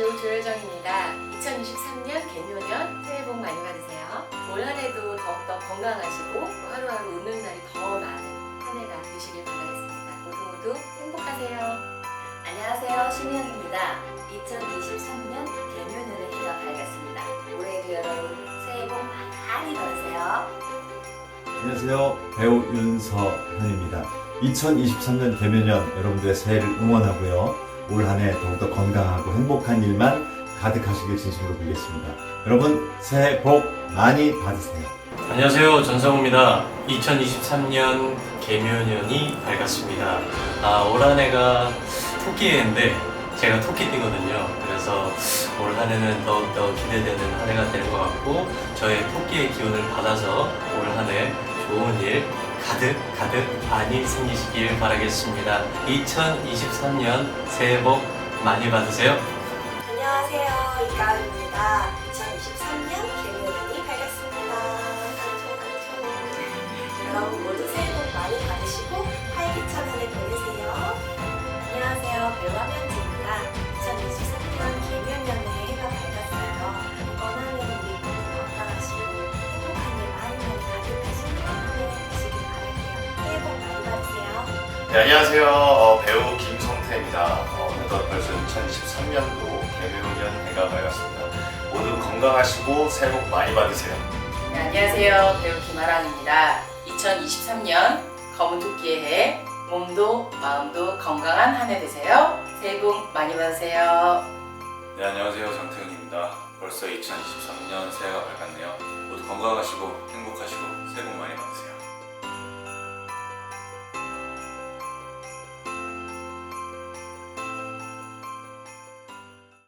배우 조효정입니다. 2023년 개묘년 새해 복 많이 받으세요. 올 한해도 더욱더 건강하시고 하루하루 웃는 날이 더 많은 한 해가 되시길 바라겠습니다. 모두 모두 행복하세요. 안녕하세요. 신혜영입니다. 2023년 개묘년의 해가 밝았습니다. 올해도 여러분 새해 복 많이 받으세요. 안녕하세요. 배우 윤서현입니다. 2023년 개묘년 여러분들의 새해를 응원하고요. 올 한 해 더욱더 건강하고 행복한 일만 가득하시길 진심으로 빌겠습니다. 여러분 새해 복 많이 받으세요. 안녕하세요 전성우입니다 2023년 개묘년이 밝았습니다 아, 올 한해가 토끼해인데 제가 토끼띠거든요 그래서 올 한해는 더욱더 기대되는 한 해가 될 것 같고 저의 토끼의 기운을 받아서 올 한해 좋은 일 가득 가득 많이 생기시길 바라겠습니다 2023년 새해 복 많이 받으세요 안녕하세요. 이가은 네, 안녕하세요. 어, 배우 김성태입니다. 어, 어느덧 벌써 2023년도 개묘년 해가 밝았습니다. 모두 건강하시고 새해 복 많이 받으세요. 네, 안녕하세요. 배우 김아랑입니다. 2023년 검은 토끼의 해 몸도 마음도 건강한 한 해 되세요. 새해 복 많이 받으세요. 네, 안녕하세요. 정태훈입니다. 벌써 2023년 새해가 밝았네요. 모두 건강하시고 행복하시고 새해 복 많이 받으세요.